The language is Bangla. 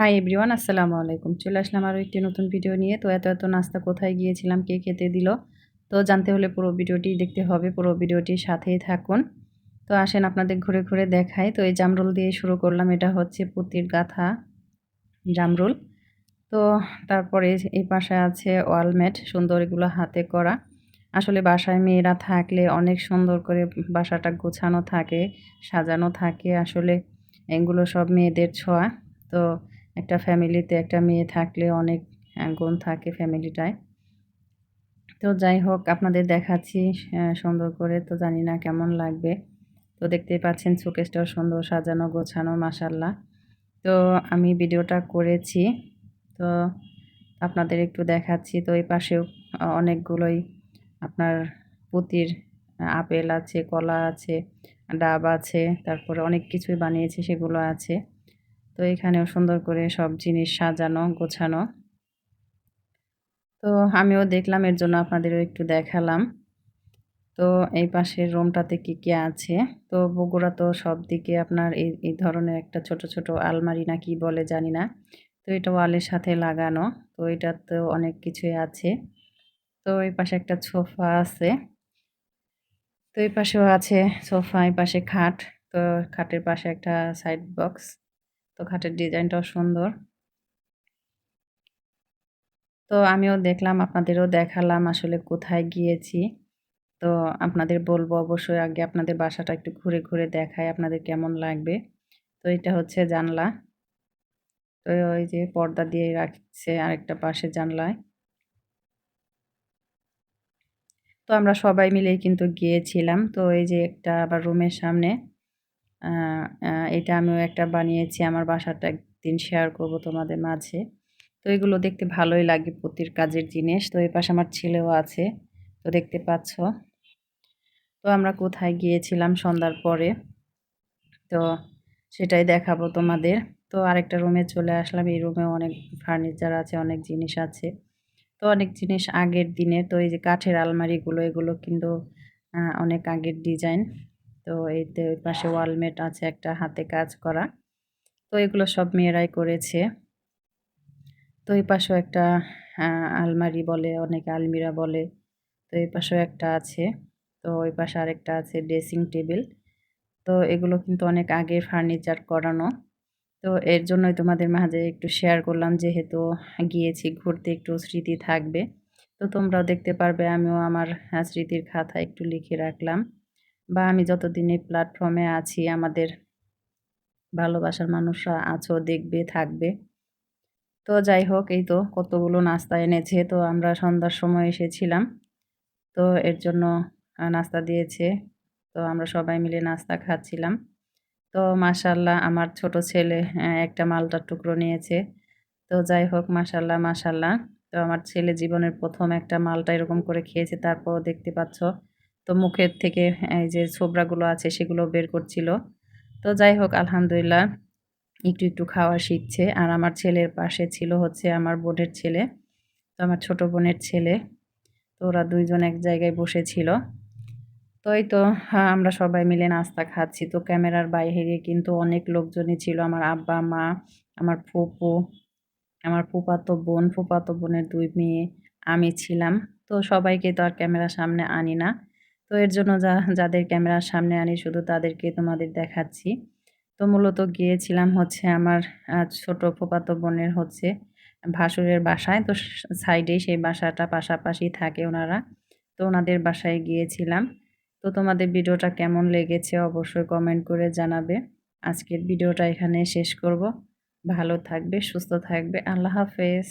হাই এভরিওয়ান আসসালামু আলাইকুম। চলে আসলাম আরও একটি নতুন ভিডিও নিয়ে। তো এত এত নাস্তা কোথায় গিয়েছিলাম, কে খেতে দিল? তো জানতে হলে পুরো ভিডিওটি দেখতে হবে, পুরো ভিডিওটি সাথেই থাকুন। তো আসেন আপনাদের ঘুরে ঘুরে দেখাই। তো এই জামরুল দিয়ে শুরু করলাম। এটা হচ্ছে পুতির গাথা জামরুল। তো তারপরে এই পাশে আছে ওয়ালমেট, সুন্দর এগুলো হাতে করা। আসলে বাসায় মেয়েরা থাকলে অনেক সুন্দর করে বাসাটা গোছানো থাকে, সাজানো থাকে। আসলে এগুলো সব মেয়েদের ছোঁয়া। তো একটা ফ্যামিলিতে একটা মেয়ে থাকলে অনেক গুণ থাকে ফ্যামিলিটায়। তো যাই হোক, আপনাদের দেখাচ্ছি সুন্দর করে। তো জানি না কেমন লাগবে। তো দেখতেই পাচ্ছেন শোকেসটাও সুন্দর সাজানো, গোছানো মাসাল্লাহ তো আমি ভিডিওটা করেছি। তো আপনাদের একটু দেখাচ্ছি। তো এই পাশেও অনেকগুলোই আপনার পুতির আপেল আছে, কলা আছে, ডাব আছে, তারপরে অনেক কিছুই বানিয়েছে, সেগুলো আছে। তো এখানেও সুন্দর করে সব জিনিস সাজানো, গোছানো। তো আমিও দেখলাম, এর জন্য আপনাদেরও একটু দেখালাম। তো এই পাশের রুমটাতে কি কি আছে? তো বগুড়া তো সব দিকে আপনার এই এই ধরনের একটা ছোট ছোট আলমারি না কি বলে জানি না। তো এটা ওয়ালের সাথে লাগানো, তো এটা তো অনেক কিছুই আছে। তো এই পাশে একটা সোফা আছে। তো এই পাশেও আছে সোফা, এই পাশে খাট। তো খাটের পাশে একটা সাইড বক্স। তো খাটের ডিজাইনটাও সুন্দর। তো আমিও দেখলাম, আপনাদেরও দেখালাম আসলে কোথায় গিয়েছি। তো আপনাদের বলব অবশ্যই আগে আপনাদের বাসাটা একটু ঘুরে ঘুরে দেখায় আপনাদের কেমন লাগবে। তো এটা হচ্ছে জানলা। তো ওই যে পর্দা দিয়ে রাখছে আরেকটা পাশে জানলায়। তো আমরা সবাই মিলেই কিন্তু গিয়েছিলাম। তো এই যে একটা আবার রুমের সামনে এটা আমিও একটা বানিয়েছি। আমার বাসাটা একদিন শেয়ার করব তোমাদের মাঝে। তো এগুলো দেখতে ভালোই লাগে পুতির কাজের জিনিস। তো এই পাশে আমার ছেলেও আছে, তো দেখতে পাচ্ছ। তো আমরা কোথায় গিয়েছিলাম সন্ধ্যার পরে? তো সেটাই দেখাবো তোমাদের। তো আরেকটা রুমে চলে আসলাম। এই রুমে অনেক ফার্নিচার আছে, অনেক জিনিস আছে। তো অনেক জিনিস আগের দিনে তো এই যে কাঠের আলমারিগুলো, এগুলো কিন্তু অনেক আগের ডিজাইন তো এইতে ওই পাশে ওয়ালমেট আছে একটা, হাতে কাজ করা। তো এগুলো সব মেয়েরাই করেছে। তো এই পাশেও একটা আলমারি বলে, অনেকে আলমিরা বলে। তো এই পাশেও একটা আছে। তো ওই পাশে আরেকটা আছে ড্রেসিং টেবিল তো এগুলো কিন্তু অনেক আগে ফার্নিচার করানো। তো এর জন্যই তোমাদের মাঝে একটু শেয়ার করলাম, যেহেতু গিয়েছি ঘুরতে, একটু স্মৃতি থাকবে। তো তোমরাও দেখতে পারবে, আমিও আমার স্মৃতির খাতা একটু লিখে রাখলাম। বা আমি যতদিন এই প্ল্যাটফর্মে আছি, আমাদের ভালোবাসার মানুষরা আছো, দেখবে, থাকবে। তো যাই হোক, এই তো কতগুলো নাস্তা এনেছে। তো আমরা সন্ধ্যার সময় এসেছিলাম। তো এর জন্য নাস্তা দিয়েছে। তো আমরা সবাই মিলে নাস্তা খাচ্ছিলাম। তো মাশাল্লাহ আমার ছোট ছেলে একটা মালটার টুকরো নিয়েছে। তো যাই হোক মাশাল্লাহ মাশাল্লাহ তো আমার ছেলে জীবনের প্রথম একটা মালটা এরকম করে খেয়েছে। তারপর দেখতে পাচ্ছ তো মুখের থেকে, এই যে ছোবরাগুলো আছে সেগুলো বের করছিল। তো যাই হোক, আলহামদুলিল্লাহ একটু একটু খাওয়া শিখছে। আর আমার ছেলের পাশে ছিল হচ্ছে আমার বোনের ছেলে, তো আমার ছোট বোনের ছেলে। তো ওরা দুইজন এক জায়গায় বসেছিল। তো এই তো হ্যাঁ আমরা সবাই মিলে নাস্তা খাচ্ছি। তো ক্যামেরার বাইরে কিন্তু অনেক লোকজনই ছিল। আমার আব্বা, মা, আমার ফুপু, আমার ফুপাতো বোন, ফুপাতো বোনের দুই মেয়ে, আমি ছিলাম। তো সবাইকে তো আর ক্যামেরার সামনে আনি না। তো এর জন্য যা, যাদের ক্যামেরার সামনে আনি, শুধু তাদেরকে তোমাদের দেখাচ্ছি। তো মূলত গিয়েছিলাম হচ্ছে আমার ছোট ফুপাতো বোনের হচ্ছে ভাসুরের বাসায়। তো সাইডেই সেই বাসাটা পাশাপাশি থাকে ওনারা। তো ওনাদের বাসায় গিয়েছিলাম। তো তোমাদের ভিডিওটা কেমন লেগেছে অবশ্যই কমেন্ট করে জানাবে। আজকের ভিডিওটা এখানে শেষ করব। ভালো থাকবে, সুস্থ থাকবে। আল্লাহ হাফেজ।